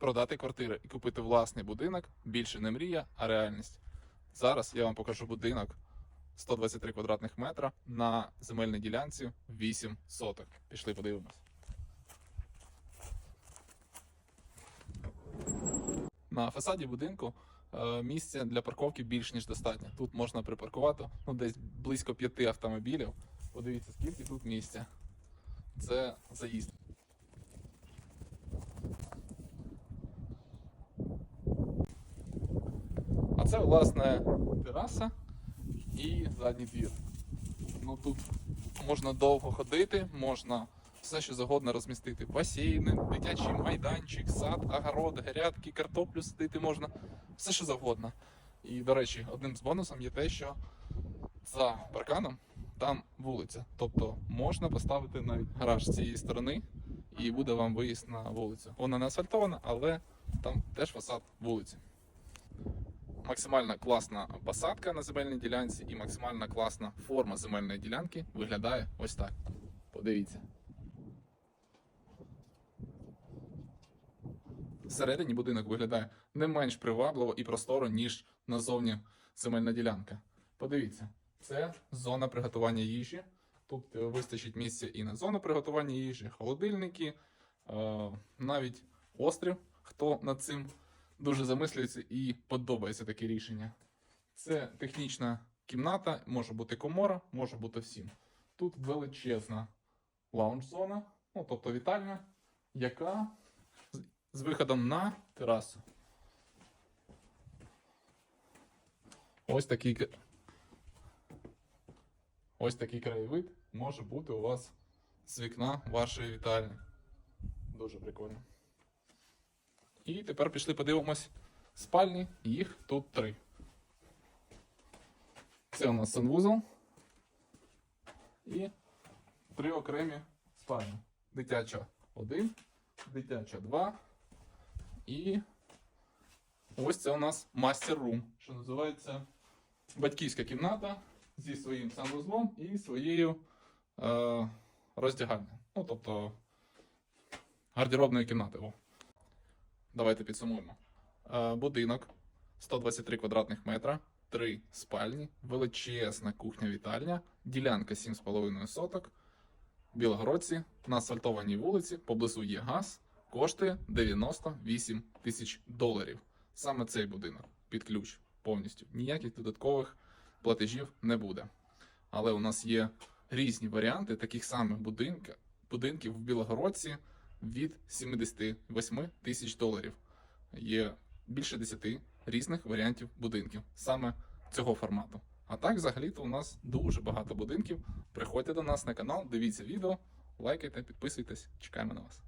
продати квартири і купити власний будинок більше не мрія, а реальність. Зараз я вам покажу будинок 123 квадратних метра на земельній ділянці 8 соток. Пішли подивимось. На фасаді будинку е, місця для парковки більш ніж достатньо. Тут можна припаркувати ну, десь близько п'яти автомобілів. Подивіться, скільки тут місця. Це заїзд. Це, власне, тераса і задній двір. Ну тут можна довго ходити, можна все, що завгодно розмістити. Басейни, дитячий майданчик, сад, огород, грядки, картоплю садити можна, все, що завгодно. І, до речі, одним з бонусом є те, що за парканом там вулиця. Тобто можна поставити навіть гараж з цієї сторони, і буде вам виїзд на вулицю. Вона не асфальтована, але там теж фасад вулиці. Максимально класна посадка на земельній ділянці і максимально класна форма земельної ділянки виглядає ось так. Подивіться. Всередині будинок виглядає не менш привабливо і просторо, ніж назовні земельна ділянка. Подивіться, це зона приготування їжі. Тут е, вистачить місця і на зону приготування їжі, холодильники, е, навіть острів, хто над цим дуже замислюється і подобається таке рішення. Це технічна кімната, може бути комора, може бути всім. Тут величезна лаунж-зона, ну тобто вітальня, яка з- виходом на терасу. Ось такий, ось такий краєвид може бути у вас з вікна вашої вітальні. Дуже прикольно. І тепер пішли подивимось спальні. Їх тут три. Це у нас санвузол. І три окремі спальні. Дитяча 1, дитяча 2. І ось це у нас мастер-рум, що називається батьківська кімната зі своїм санвузлом і своєю е, роздягальною. Ну, тобто гардеробною кімнатою. Давайте підсумуємо. Е, Будинок 123 квадратних метра, 3 спальні, величезна кухня-вітальня, ділянка 7,5 соток, Білогородці, на асфальтованій вулиці, поблизу є газ, коштує 98 тисяч доларів. Саме цей будинок під ключ повністю. Ніяких додаткових платежів не буде. Але у нас є різні варіанти таких самих будинка, будинків в Білогородці від 78 тисяч доларів. Є більше 10 різних варіантів будинків саме цього формату. А так, взагалі-то у нас дуже багато будинків. Приходьте до нас на канал, дивіться відео, лайкайте, підписуйтесь, чекаємо на вас.